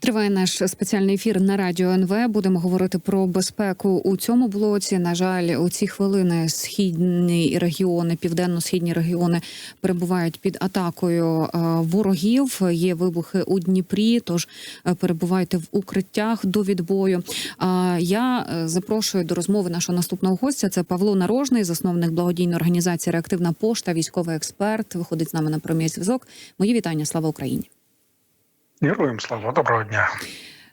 Триває наш спеціальний ефір на радіо НВ. Будемо говорити про безпеку у цьому блоці. На жаль, у ці хвилини східні регіони, південно-східні регіони перебувають під атакою е, ворогів. Є вибухи у Дніпрі. Тож е, перебувайте в укриттях до відбою. Я е, запрошую до розмови нашого наступного гостя. Це Павло Нарожний, засновник благодійної організації Реактивна пошта, військовий експерт. Виходить з нами на прямий зв'язок. Мої вітання. Слава Україні. Героям слава, доброго дня.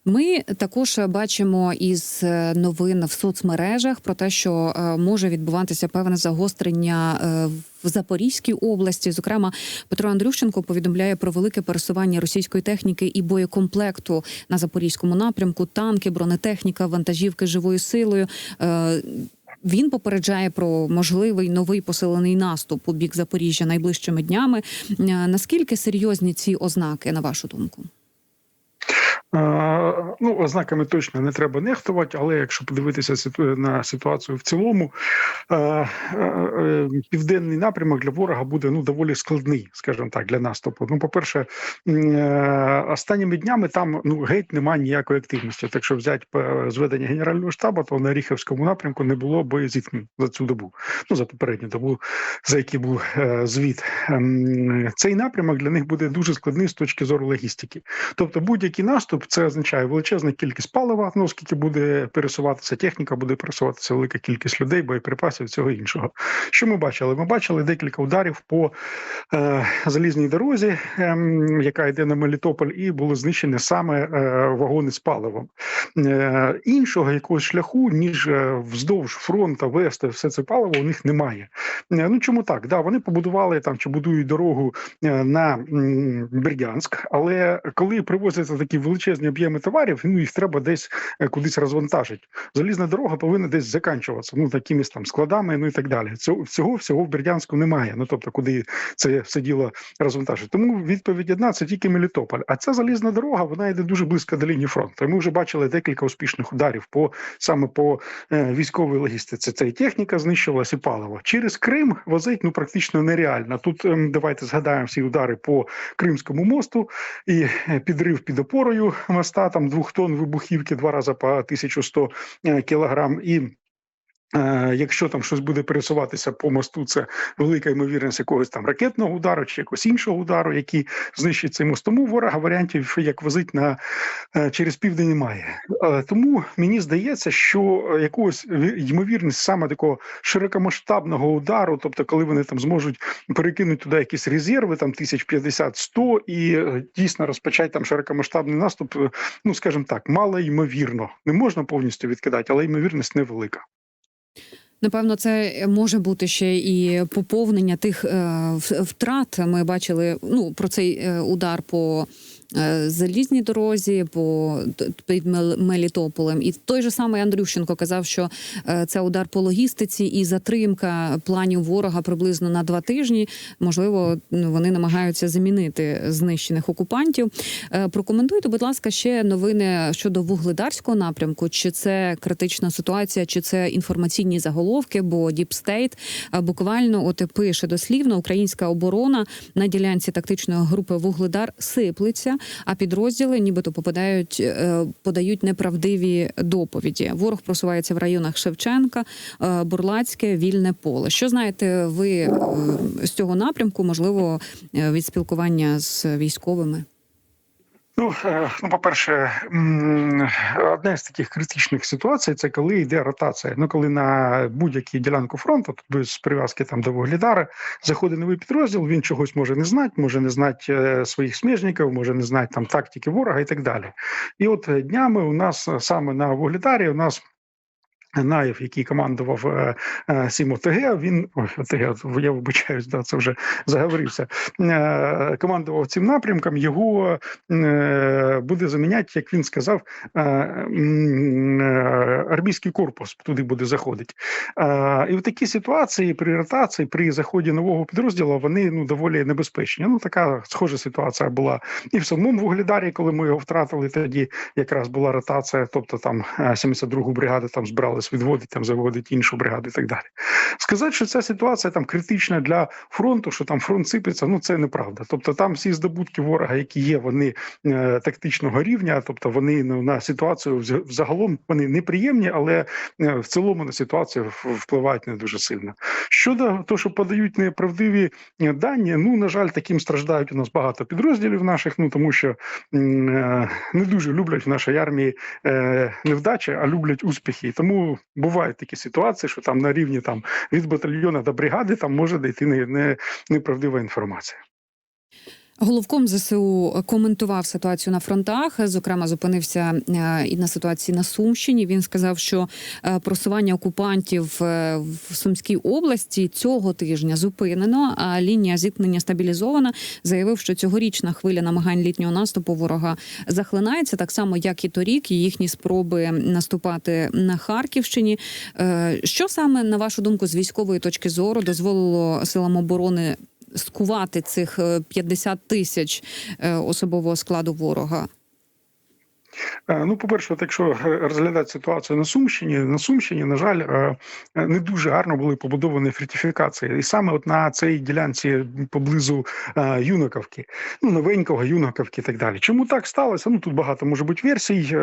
Ми також бачимо із е, новин в соцмережах про те, що е, може відбуватися певне загострення е, в Запорізькій області. Зокрема, Петро Андрющенко повідомляє про велике пересування російської техніки і боєкомплекту на запорізькому напрямку. Танки, бронетехніка, вантажівки живою силою. Він попереджає про можливий новий посилений наступ у бік Запоріжжя найближчими днями. Наскільки серйозні ці ознаки, на вашу думку? Ну, ознаками точно не треба нехтувати, але якщо подивитися на ситуацію в цілому, південний напрямок для ворога буде ну доволі складний, скажімо так, для наступу. Ну, по-перше, останніми днями там ну геть немає ніякої активності. Так що взяти зведення генерального штабу, то на Ріховському напрямку не було боєзіткнень за цю добу. Ну за попередню добу, за який був е, звіт. Цей напрямок для них буде дуже складний з точки зору логістики. Тобто, будь-який наступ це означає величезна кількість палива, ну оскільки буде пересуватися техніка, буде пересуватися велика кількість людей, боєприпасів, всього іншого. Що ми бачили? Ми бачили декілька ударів по е, залізній дорозі, е, яка йде на Мелітополь, і були знищені саме е, вагони з паливом. Е, іншого якогось шляху, ніж е, вздовж фронту вести все це паливо, у них немає. Е, ну чому так? Да, вони побудували там чи будують дорогу е, на Бердянськ, але коли привозяться такі величезні об'єми товарів, ну їх треба десь е, кудись розвантажити. Залізна дорога повинна десь заканчуватися, ну такимись там складами, ну і так далі. Цього всього всього в Бердянську немає. Ну тобто, куди це все діло розвантажити. Тому відповідь одна це тільки Мелітополь. А ця залізна дорога вона йде дуже близько до лінії фронту. Ми вже бачили декілька успішних ударів по саме по е, військовій логістиці. Це і техніка знищувалась, і паливо через Крим возить ну практично нереально. Тут е, давайте згадаємо всі удари по Кримському мосту і е, підрив під опорою моста, там двох тонн вибухівки, два рази по 1100 кілограм. І Е, якщо там щось буде пересуватися по мосту, це велика ймовірність якогось там ракетного удару чи якогось іншого удару, який знищить цей мост. Тому ворога варіантів, як возить на е, через південь, немає. Е, тому мені здається, що якогось ймовірність саме такого широкомасштабного удару, тобто, коли вони там зможуть перекинути туди якісь резерви, там тисяч п'ятдесят сто, і дійсно розпочати там широкомасштабний наступ, ну скажімо так, мало ймовірно, не можна повністю відкидати, але ймовірність невелика. Напевно, це може бути ще і поповнення тих е, втрат. Ми бачили ну про цей е, удар по залізній дорозі, по під Мелітополем. І той же самий Андрющенко казав, що це удар по логістиці і затримка планів ворога приблизно на два тижні. Можливо, вони намагаються замінити знищених окупантів. Прокоментуйте, будь ласка, ще новини щодо вугледарського напрямку. Чи це критична ситуація, чи це інформаційні заголовки, бо Діпстейт буквально от пише дослівно українська оборона на ділянці тактичної групи Вугледар сиплеться, а підрозділи, нібито попадають, е, подають неправдиві доповіді. Ворог просувається в районах Шевченка, е, Бурлацьке, вільне поле. Що знаєте, ви е, з цього напрямку, можливо, від спілкування з військовими? Ну, ну, по перше, одна з таких критичних ситуацій це коли йде ротація. Ну, коли на будь-якій ділянку фронту, без прив'язки там до вугледара, заходить новий підрозділ, він чогось може не знати, може не знати е, своїх сміжників, може не знати там тактики ворога і так далі. І от днями у нас саме на вугледарі у нас. Наєв, який командував е, е, Сім ОТГ, він ой, ОТГ, я вибачаюсь, да, це вже заговорився. Е, командував цим напрямком. Його буде заміняти, як він сказав, армійський корпус туди буде заходити. І в такій ситуації при ротації, при заході нового підрозділу, вони ну доволі небезпечні. Ну така схожа ситуація була і в самому вугледарі, коли ми його втратили. Тоді якраз була ротація, тобто там 72-гу бригаду там збирали зараз відводить там, заводить іншу бригаду і так далі. Сказати, що ця ситуація там критична для фронту, що там фронт сипеться, ну це неправда. Тобто там всі здобутки ворога, які є, вони е, тактичного рівня, тобто вони ну, на ситуацію взагалом вони неприємні, але е, в цілому на ситуацію впливають не дуже сильно. Щодо того, що подають неправдиві е, дані, ну на жаль, таким страждають у нас багато підрозділів наших. Ну тому що е, не дуже люблять в нашій армії е, невдачі, а люблять успіхи. Тому бувають такі ситуації, що там на рівні там від батальйона до бригади там може дійти не, не, неправдива інформація. Головком ЗСУ коментував ситуацію на фронтах. Зокрема, зупинився е, і на ситуації на Сумщині. Він сказав, що е, просування окупантів е, в Сумській області цього тижня зупинено, а лінія зіткнення стабілізована. Заявив, що цьогорічна хвиля намагань літнього наступу ворога захлинається так само, як і торік. Їхні спроби наступати на Харківщині. Що саме на вашу думку з військової точки зору дозволило силам оборони скувати цих е, 50 тисяч е, особового складу ворога? Е, Ну, по-перше, от якщо розглядати ситуацію на Сумщині, на Сумщині, на жаль, е, е, не дуже гарно були побудовані фортифікації. І саме от на цій ділянці поблизу Юнаковки, ну, новенького Юнаковки і так далі. Чому так сталося? Ну, тут багато може бути версій.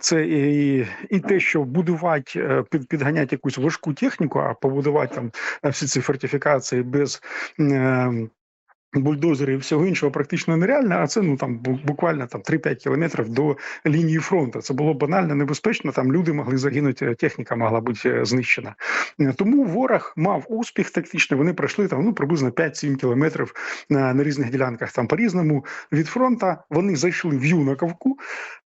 Це і, і те, що будувати, під, підганяти якусь важку техніку, а побудувати там всі ці фортифікації без. Е, Бульдозери і всього іншого практично нереально, а це ну там бу- буквально там 3-5 кілометрів до лінії фронту. Це було банально небезпечно. Там люди могли загинути, техніка могла бути е, знищена. Е, Тому ворог мав успіх тактичний. Вони пройшли там ну приблизно 5-7 кілометрів на, на різних ділянках. Там по різному від фронту. Вони зайшли в Юнаковку.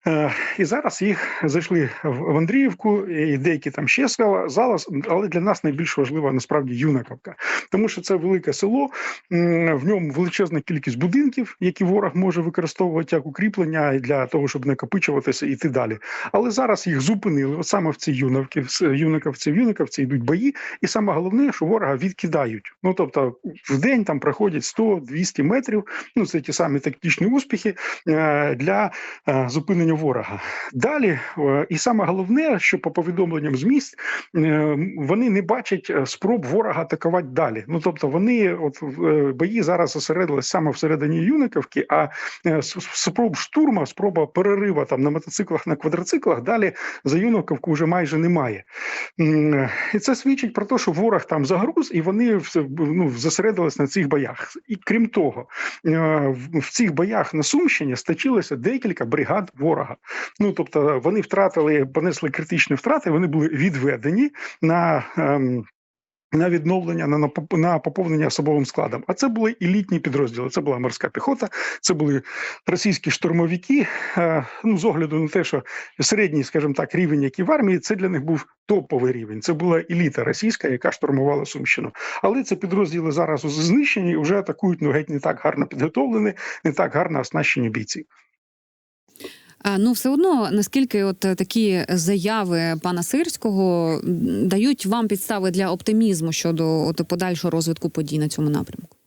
Е, І зараз їх зайшли в Андріївку, і деякі там ще села зараз, але для нас найбільш важлива насправді Юнаковка, тому що це велике село, в ньому величезна кількість будинків, які ворог може використовувати як укріплення для того, щоб накопичуватися і йти далі. Але зараз їх зупинили. От саме в цій юнаковці, в юнаковці, в юнаковці йдуть бої, і саме головне, що ворога відкидають. Ну тобто, в день там проходять 100-200 метрів. Ну це ті самі тактичні успіхи е, для е, зупинення ворога. Далі, е, і саме головне, що по повідомленням з місць е, вони не бачать е, спроб ворога атакувати далі. Ну тобто, вони от бої зараз зосередились саме всередині Юниковки, а спроб штурма, спроба перерива там на мотоциклах, на квадроциклах далі за Юниковку вже майже немає. І це свідчить про те, що ворог там загруз, і вони ну, зосередились на цих боях. І крім того, в цих боях на Сумщині стачилося декілька бригад ворога. Ну тобто вони втратили, понесли критичні втрати, вони були відведені на. ем, на відновлення на на поповнення особовим складом. А це були елітні підрозділи. Це була морська піхота, це були російські штурмовики. Е, Ну з огляду на те, що середній, скажімо так, рівень, який в армії, це для них був топовий рівень. Це була еліта російська, яка штурмувала Сумщину. Але ці підрозділи зараз знищені і вже атакують ну геть не так гарно підготовлені, не так гарно оснащені бійці. Ну, все одно, наскільки от е, такі заяви пана Сирського дають вам підстави для оптимізму щодо от, подальшого розвитку подій на цьому напрямку?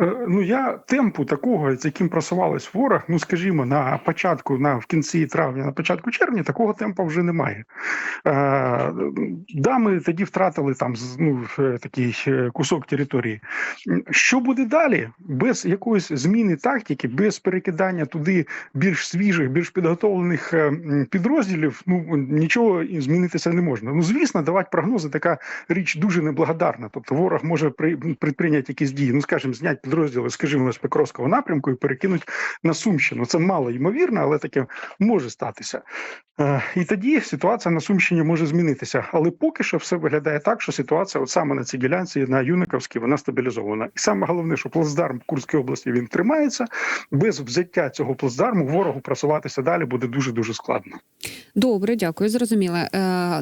Е, Ну я темпу такого, з яким просувалась ворог, ну скажімо, на початку, на в кінці травня, на початку червня, такого темпу вже немає. Е, да, ми тоді втратили там ну, е, такий е, кусок території. Що буде далі? Без якоїсь зміни тактики, без перекидання туди більш свіжих, більш підготовлених підрозділів, ну нічого змінитися не можна. Ну звісно, давати прогнози така річ дуже неблагодарна. Тобто ворог може при, предприйняти якісь дії, ну скажімо, зняти підрозділи, скажімо, з Покровського напрямку і перекинути на Сумщину. Це мало ймовірно, але таке може статися. Е, І тоді ситуація на Сумщині може змінитися. Але поки що все виглядає так, що ситуація, от саме на цій ділянці на Юниковській, вона стабілізована. І саме головне, що плацдарм Курської області він тримається. Без взяття цього плацдарму ворогу просуватися далі буде дуже дуже складно. Добре, дякую, зрозуміло. Е,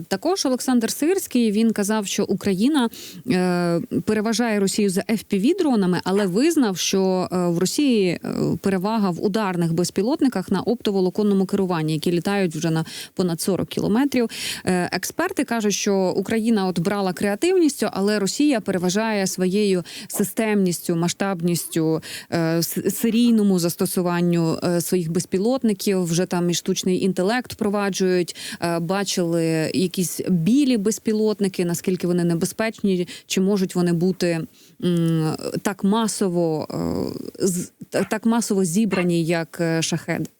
також Олександр Сирський він казав, що Україна е, переважає Росію за fpv дронами але визнав, що е, в Росії е, перевага в ударних безпілотниках на оптоволоконному керуванні, які літають вже на понад 40 кілометрів. Е, Експерти кажуть, що Україна от брала креативністю, але Росія переважає своєю системністю, масштабністю, серійному застосуванню своїх безпілотників. Вже там і штучний інтелект впроваджують. Бачили якісь білі безпілотники, наскільки вони небезпечні, чи можуть вони бути так масово е, з- так масово зібрані, як е, шахед. Е,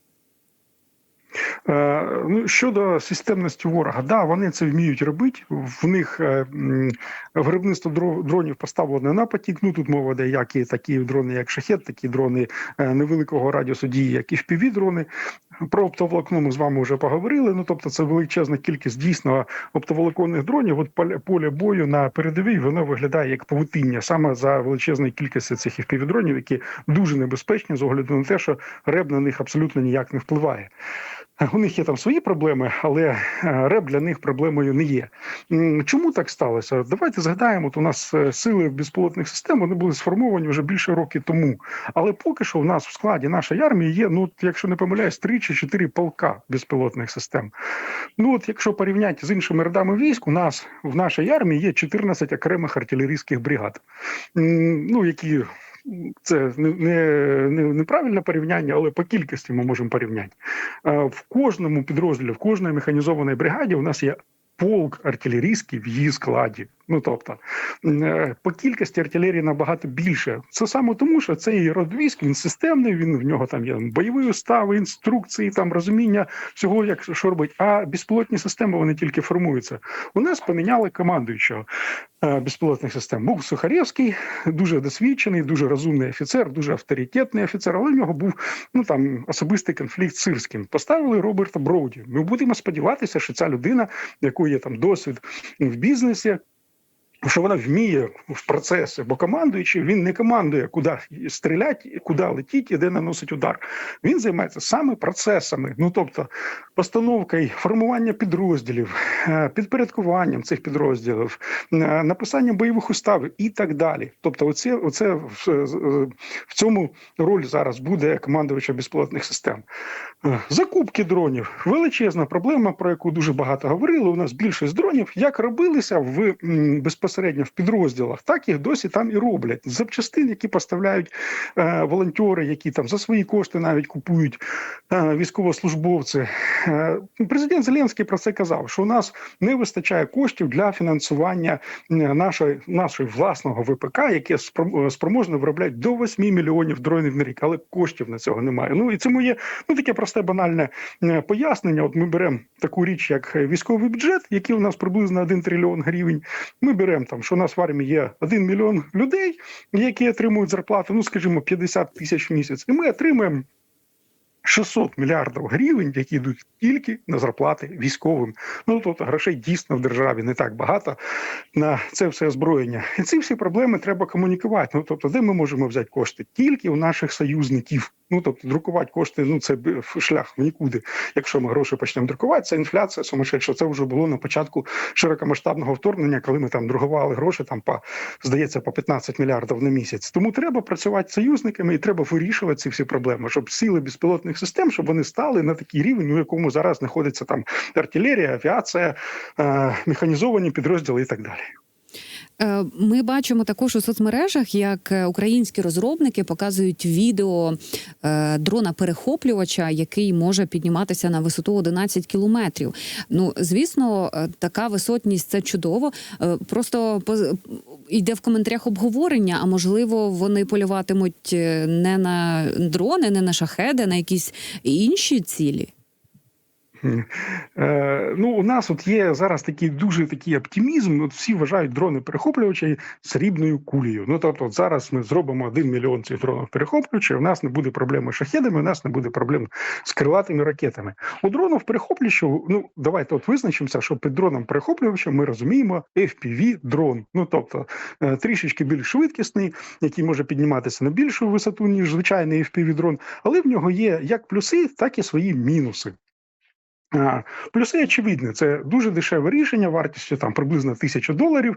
Ну, щодо системності ворога, да, вони це вміють робити. В них е, виробництво дро- дронів поставлено на потік. Ну тут мова йде як і такі дрони, як шахет, такі дрони е, невеликого радіусу дії, як і впіві дрони. Про оптоволокно ми з вами вже поговорили. Ну тобто, це величезна кількість дійсно оптоволоконних дронів. От поле бою на передовій воно виглядає як павутиння саме за величезною кількістю цих впівдронів, які дуже небезпечні з огляду на те, що реб на них абсолютно ніяк не впливає. У них є там свої проблеми, але е, реп для них проблемою не є. Чому так сталося? Давайте згадаємо, от у нас е, сили безпілотних систем вони були сформовані вже більше років тому. Але поки що в нас в складі нашої армії є, ну якщо не помиляюсь, три чи чотири полка безпілотних систем. Ну от якщо порівняти з іншими родами військ, у нас в нашій армії є 14 окремих артилерійських бригад, ну які. Це не, не, не неправильне порівняння, але по кількості ми можемо порівняти. Е, В кожному підрозділі, в кожної механізованій бригаді у нас є полк артилерійський в її складі. Ну тобто е, по кількості артилерії набагато більше. Це саме тому, що цей род військ він системний. Він в нього там є бойові устави, інструкції, там розуміння всього, як що робить. А безпілотні системи вони тільки формуються. У нас поміняли командуючого е, безпілотних систем. Був Сухарєвський, дуже досвідчений, дуже розумний офіцер, дуже авторитетний офіцер. Але в нього був ну там особистий конфлікт з Сирським. Поставили Роберта Броуді. Ми будемо сподіватися, що ця людина, якої є там досвід в бізнесі. Що вона вміє в процесі, бо командуючий він не командує, куди стріляти, куди летіть і де наносить удар. Він займається саме процесами, ну тобто постановкою формування підрозділів, е, підпорядкуванням цих підрозділів, е, написанням бойових уставів і так далі. Тобто, оце, оце в, е, цьому роль зараз буде командувача безпілотних систем. Закупки дронів величезна проблема, про яку дуже багато говорили. У нас більшість дронів як робилися в м, безпосередньо в підрозділах, так їх досі там і роблять. Запчастин, які поставляють е, волонтери, які там за свої кошти навіть купують е, військовослужбовці. Е, президент Зеленський про це казав, що у нас не вистачає коштів для фінансування е, нашої нашої власного ВПК, яке спро- спроможне виробляти до 8 мільйонів дронів на рік, але коштів на цього немає. Ну і цьому є ну таке просте банальне е, пояснення. От ми беремо таку річ, як військовий бюджет, який у нас приблизно 1 трильйон гривень. Ми беремо там, що у нас в армії є 1 мільйон людей, які отримують зарплату, ну скажімо, 50 тисяч в місяць, і ми отримуємо 600 мільярдів гривень, які йдуть тільки на зарплати військовим. Ну тобто грошей дійсно в державі не так багато на це все озброєння. І ці всі проблеми треба комунікувати. Ну тобто, де ми можемо взяти кошти? Тільки у наших союзників. Ну тобто, друкувати кошти, ну це шлях в нікуди. Якщо ми гроші почнемо друкувати, це інфляція сумасшедша. Це вже було на початку широкомасштабного вторгнення, коли ми там друкували гроші, там по здається по 15 мільярдів на місяць. Тому треба працювати з союзниками і треба вирішувати ці всі проблеми, щоб сили безпілотних систем, щоб вони стали на такий рівень, у якому зараз знаходиться там артилерія, авіація, е, механізовані підрозділи і так далі. Е, Ми бачимо також у соцмережах, як е, українські розробники показують відео е, дрона перехоплювача, який може підніматися на висоту 11 кілометрів. Ну звісно, така висотність це чудово. Просто йде в коментарях обговорення. А можливо, вони полюватимуть не на дрони, не на шахеди, на якісь інші цілі. Е, ну, у нас от є зараз такий дуже такий оптимізм. От всі вважають дрони перехоплювачі срібною кулею. Ну тобто, от зараз ми зробимо один мільйон цих дронів перехоплювачів. У нас не буде проблеми з шахедами, у нас не буде проблем з крилатими ракетами. У дронів перехоплювачів, ну давайте от визначимося, що під дроном перехоплювачем ми розуміємо FPV дрон. Ну тобто е, трішечки більш швидкісний, який може підніматися на більшу висоту, ніж звичайний FPV дрон, але в нього є як плюси, так і свої мінуси. Плюси очевидні, це дуже дешеве рішення вартістю там приблизно тисячу доларів.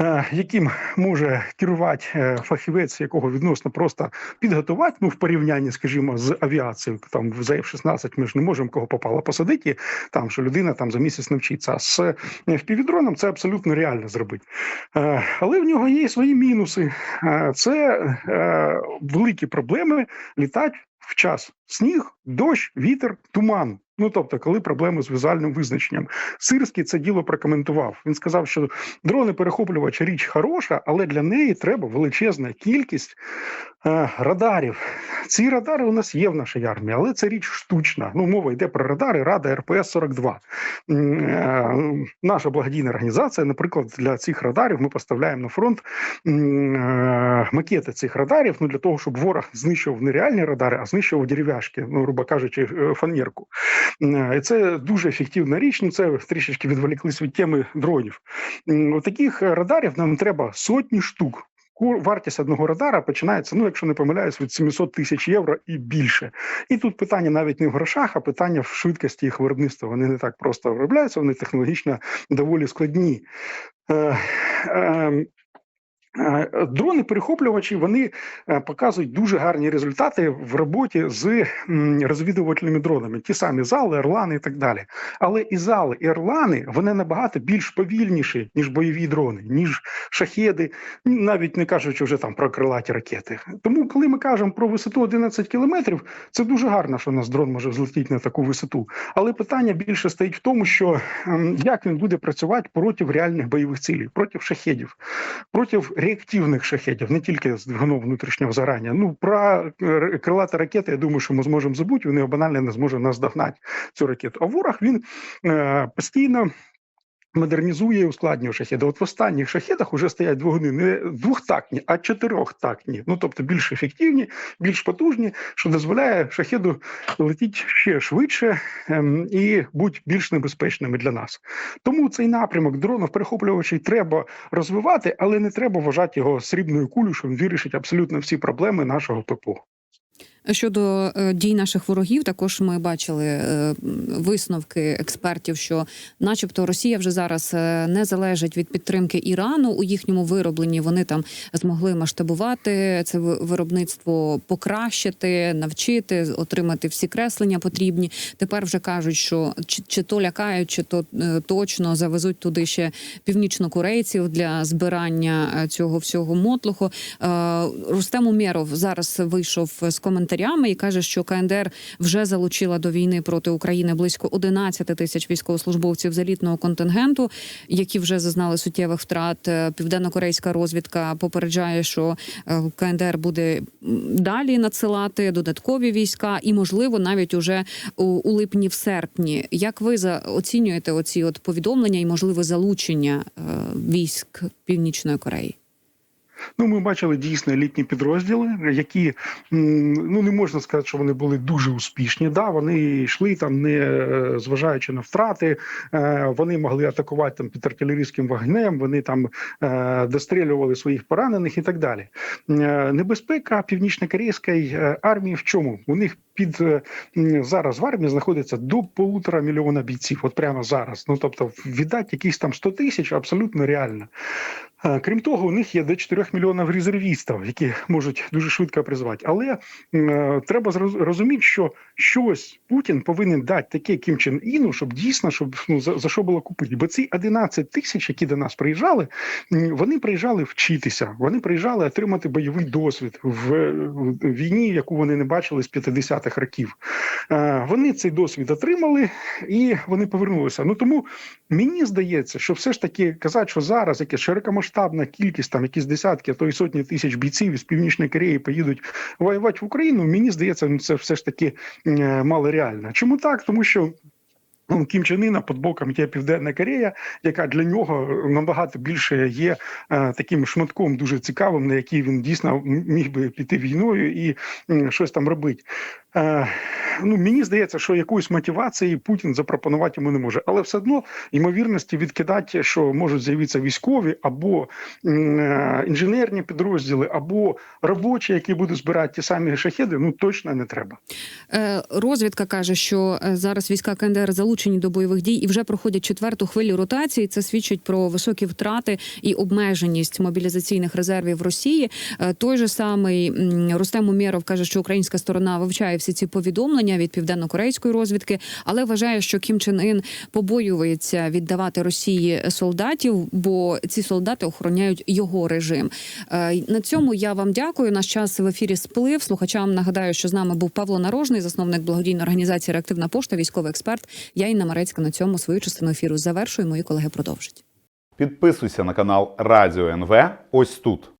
е, яким може керувати е, фахівець, якого відносно просто підготувати, ну в порівнянні, скажімо, з авіацією. Там в F-16 ми ж не можемо кого попало посадити, там що людина там за місяць навчиться. А з впівдроном це абсолютно реально зробити. Е, Але в нього є свої мінуси. Е, Це е, великі проблеми літати в час сніг, дощ, вітер, туман. Ну тобто, коли проблеми з візуальним визначенням. Сирський це діло прокоментував. Він сказав, що дрони перехоплювач річ хороша, але для неї треба величезна кількість е, радарів. Ці радари у нас є в нашій армії, але це річ штучна. Ну, мова йде про радари Рада РПС 42 М, е, Наша благодійна організація, наприклад, для цих радарів ми поставляємо на фронт е, макети цих радарів. Ну для того, щоб ворог знищував не реальні радари, а знищував дерев'яшки, ну грубо кажучи, е, фанерку. М, І це дуже ефективна річ. Ну це трішечки відволіклись від теми дронів. Таких радарів нам треба сотні штук. Вартість одного радара починається, ну якщо не помиляюсь, від 700 тисяч євро і більше. І тут питання навіть не в грошах, а питання в швидкості їх виробництва. Вони не так просто виробляються, вони технологічно доволі складні. Е, е, Е, Дрони перехоплювачі вони е, показують дуже гарні результати в роботі з розвідувальними дронами, ті самі зали, орлани і так далі. Але і зали, і орлани вони набагато більш повільніші, ніж бойові дрони, ніж шахеди, навіть не кажучи вже там про крилаті ракети. Тому, коли ми кажемо про висоту 11 кілометрів, це дуже гарно, що у нас дрон може взлетіти на таку висоту. Але питання більше стоїть в тому, що як він буде працювати проти реальних бойових цілей, проти шахедів, проти реактивних шахетів, не тільки з двигуном внутрішнього зарання. Ну про е, ракети, я думаю, що ми зможемо забути. Вони банально не зможуть наздогнати цю ракету. А ворог він е, постійно. Модернізує і ускладнює шахеди. От в останніх шахедах вже стоять двигуни не двохтактні, а чотирьохтактні. Ну тобто більш ефективні, більш потужні, що дозволяє шахеду летіти ще швидше ем, і бути більш небезпечними для нас. Тому цей напрямок дронів перехоплювачів треба розвивати, але не треба вважати його срібною кулею, що він вирішить абсолютно всі проблеми нашого ППО. Щодо е, дій наших ворогів, також ми бачили е, висновки експертів, що, начебто, Росія вже зараз е, не залежить від підтримки Ірану у їхньому виробленні. Вони там змогли масштабувати це виробництво, покращити, навчити, отримати всі креслення потрібні. Тепер вже кажуть, що чи, чи то лякають, чи то точно завезуть туди ще північнокорейців для збирання цього всього мотлуху. Рустем Умєров зараз вийшов з коментарями і каже, що КНДР вже залучила до війни проти України близько 11 тисяч військовослужбовців з елітного контингенту, які вже зазнали суттєвих втрат. Е, Південно-корейська розвідка попереджає, що е, КНДР буде далі надсилати додаткові війська, і можливо навіть уже у, у липні, в серпні. Як ви за оцінюєте оці от повідомлення і можливе залучення е, військ Північної Кореї? Ну, ми бачили дійсно елітні підрозділи, які ну не можна сказати, що вони були дуже успішні. Да, вони йшли там, не е, зважаючи на втрати. е, Вони могли атакувати там під артилерійським вогнем. Вони там е, дострілювали своїх поранених і так далі. Небезпека північно-корейської армії в чому? У них під е, зараз в армії знаходиться до полутора мільйона бійців. От прямо зараз. Ну тобто, віддати якісь там 100 тисяч абсолютно реально. Е, Крім того, у них є до 4 мільйонів резервістів, які можуть дуже швидко призвати. Але е, треба розуміти, що щось Путін повинен дати таке Кім Чен Іну, щоб дійсно щоб ну за, за що було купити. Бо ці 11 тисяч, які до нас приїжджали, вони приїжджали вчитися, вони приїжджали отримати бойовий досвід в, в війні, яку вони не бачили з 50-х років. Е, Вони цей досвід отримали і вони повернулися. Ну тому мені здається, що все ж таки казати, що зараз якась широкомасштабна кількість, там якісь десятки, а то й сотні тисяч бійців із північної Кореї поїдуть воювати в Україну. Мені здається, ну це все ж таки е, мало реально. Чому так? Тому що. Ну, Кім Чен Іна під боком є Південна Корея, яка для нього набагато більше є е, таким шматком дуже цікавим, на який він дійсно міг би піти війною і щось там робити. Е, ну, мені здається, що якоїсь мотивації Путін запропонувати йому не може, але все одно ймовірності відкидати, що можуть з'явитися військові або е, інженерні підрозділи, або робочі, які будуть збирати ті самі шахеди, ну точно не треба. Розвідка каже, що зараз війська КНДР залучені залучені до бойових дій і вже проходять четверту хвилю ротації. Це свідчить про високі втрати і обмеженість мобілізаційних резервів Росії. Е, Той же самий Рустем Умєров каже, що українська сторона вивчає всі ці повідомлення від південно-корейської розвідки, але вважає, що Кім Чен Ін побоюється віддавати Росії солдатів, бо ці солдати охороняють його режим. Е, На цьому я вам дякую. Наш час в ефірі сплив. Слухачам нагадаю, що з нами був Павло Нарожний, засновник благодійної організації Реактивна пошта, військовий експерт. Я Інна Марецька на цьому свою частину ефіру завершую. Мої колеги продовжать. Підписуйся на канал Радіо НВ ось тут.